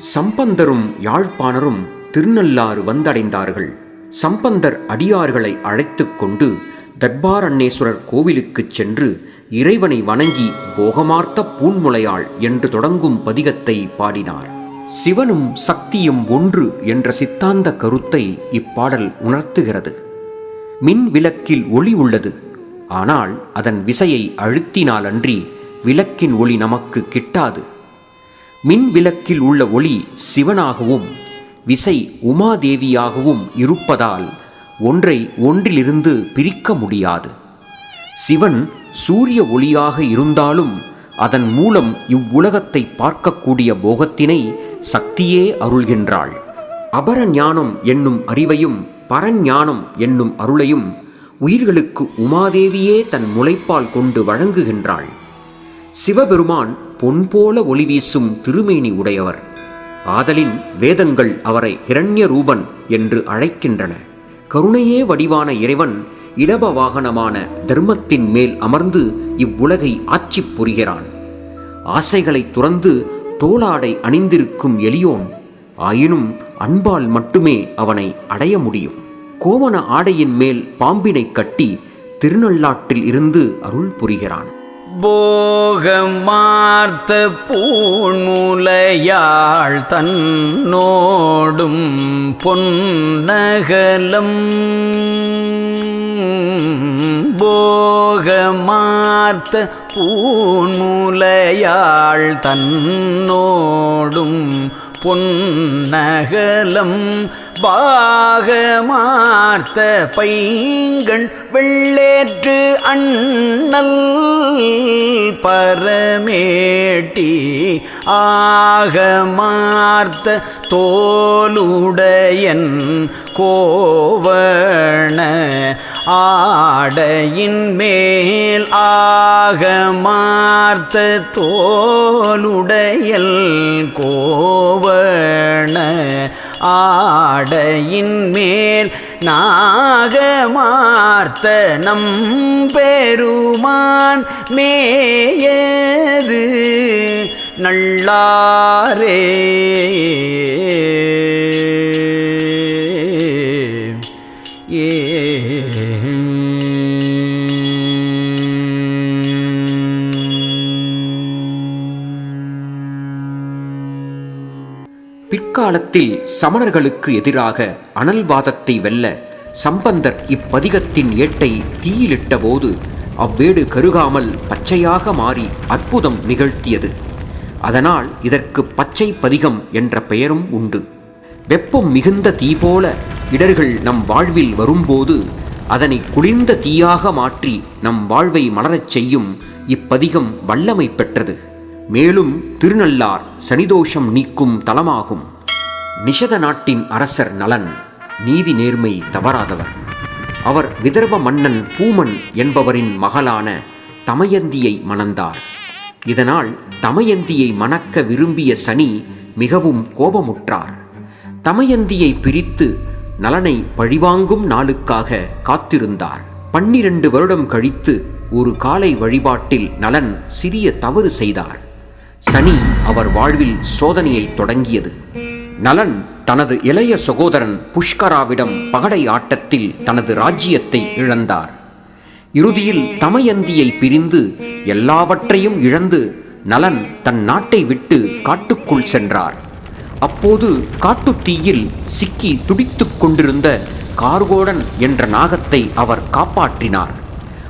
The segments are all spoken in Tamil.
சம்பந்தரும் யாழ்ப்பாணரும் திருநள்ளாறு வந்தடைந்தார்கள். சம்பந்தர் அடியார்களை அழைத்து கொண்டு தர்பாரண்யேஸ்வரர் கோவிலுக்குச் சென்று இறைவனை வணங்கி போகமார்த்த பூன்முளையாள் என்று தொடங்கும் பதிகத்தை பாடினார். சிவனும் சக்தியும் ஒன்று என்ற சித்தாந்த கருத்தை இப்பாடல் உணர்த்துகிறது. மின் விளக்கில் ஒளி உள்ளது. ஆனால் அதன் விசையை அழுத்தினாலன்றி விளக்கின் ஒளி நமக்கு கிட்டாது. மின் விளக்கில் உள்ள ஒளி சிவனாகவும் விசை உமாதேவியாகவும் இருப்பதால் ஒன்றை ஒன்றிலிருந்து பிரிக்க முடியாது. சிவன் சூரிய ஒளியாக இருந்தாலும் அதன் மூலம் இவ்வுலகத்தை பார்க்கக்கூடிய போகத்தினை சக்தியே அருள்கின்றாள். அபர ஞானம் என்னும் அறிவையும் பரஞானம் என்னும் அருளையும் உயிர்களுக்கு உமாதேவியே தன் முளைப்பால் கொண்டு வழங்குகின்றாள். சிவபெருமான் பொன் போல ஒளி வீசும் திருமேனி உடையவர். ஆதலின் வேதங்கள் அவரை ஹிரண்ய ரூபன் என்று அழைக்கின்றன. கருணையே வடிவான இறைவன் இடப வாகனமான தர்மத்தின் மேல் அமர்ந்து இவ்வுலகை ஆட்சி புரிகிறான். ஆசைகளை துறந்து தோளாடை அணிந்திருக்கும் எலியோன் ஆயினும் அன்பால் மட்டுமே அவனை அடைய முடியும். கோவண ஆடையின் மேல் பாம்பினை கட்டி திருநள்ளாற்றில் இருந்து அருள் புரிகிறான். போகமார்த்த பூண்முலையாள் தன்னோடும் பொன்னகலம். போகமார்த்த பூண்முலையாள் தன்னோடும் பொன்னகலம். பாகமார்த்த பைங்கண் வெள்ளேற்று அண்ணல் பரமேட்டி ஆகமார்த்த தோலுடையன் கோவண ஆடையின் மேல் ஆகமார்த்த தோலுடையல் கோவண ஆடையின் மேல் நாகமார்த்த நம் பெருமான் மேயது நல்லாரே. பிற்காலத்தில் சமணர்களுக்கு எதிராக அனல்வாதத்தை வெல்ல சம்பந்தர் இப்பதிகத்தின் ஏட்டை தீயிலிட்டபோது அவ்வேடு கருகாமல் பச்சையாக மாறி அற்புதம் நிகழ்த்தியது. அதனால் இதற்கு பச்சை பதிகம் என்ற பெயரும் உண்டு. வெப்பம் மிகுந்த தீ போல இடர்கள் நம் வாழ்வில் வரும்போது அதனை குளிர்ந்த தீயாக மாற்றி நம் வாழ்வை மலரச் செய்யும் இப்பதிகம் வல்லமை பெற்றது. மேலும் திருநள்ளார் சனிதோஷம் நீக்கும் தலமாகும். நிஷத நாட்டின் அரசர் நலன் நீதி நேர்மை தவறாதவர். அவர் விதர்ப மன்னன் பூமன் என்பவரின் மகளான தமயந்தியை மணந்தார். இதனால் தமயந்தியை மணக்க விரும்பிய சனி மிகவும் கோபமுற்றார். தமயந்தியை பிரித்து நலனை பழிவாங்கும் நாளுக்காக காத்திருந்தார். பன்னிரண்டு வருடம் கழித்து ஒரு காலை வழிபாட்டில் நலன் சிறிய தவறு செய்தார். சனி அவர் வாழ்வில் சோதனையை தொடங்கியது. நலன் தனது இளைய சகோதரன் புஷ்கராவிடம் பகடை ஆட்டத்தில் தனது ராஜ்யத்தை இழந்தார். இறுதியில் தமயந்தியை பிரிந்து எல்லாவற்றையும் இழந்து நலன் தன் நாட்டை விட்டு காட்டுக்குள் சென்றார். அப்போது காட்டுத் தீயில் சிக்கி துடித்துக் கொண்டிருந்த கார்கோடன் என்ற நாகத்தை அவர் காப்பாற்றினார்.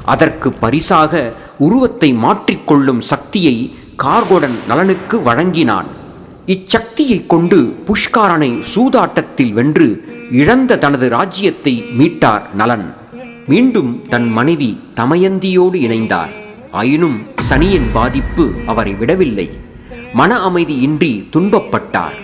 அதற்கு பரிசாக உருவத்தை மாற்றிக்கொள்ளும் சக்தியை கார்கோடன் நலனுக்கு வழங்கினான். இச்சக்தியைக் கொண்டு புஷ்காரனை சூதாட்டத்தில் வென்று இழந்த தனது ராஜ்யத்தை மீட்டார் நலன். மீண்டும் தன் மனைவி தமயந்தியோடு இணைந்தார். ஆயினும் சனியின் பாதிப்பு அவரை விடவில்லை. மன அமைதியின்றி துன்பப்பட்டார்.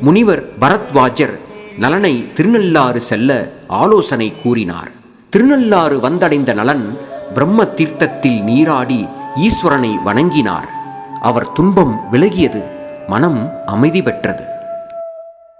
முனிவர் பரத்வாஜர் நலனை திருநள்ளாறு செல்ல ஆலோசனை கூறினார். திருநள்ளாறு வந்தடைந்த நலன் பிரம்ம தீர்த்தத்தில் நீராடி ஈஸ்வரனை வணங்கினார். அவர் துன்பம் விலகியது மனம் அமைதி பெற்றது.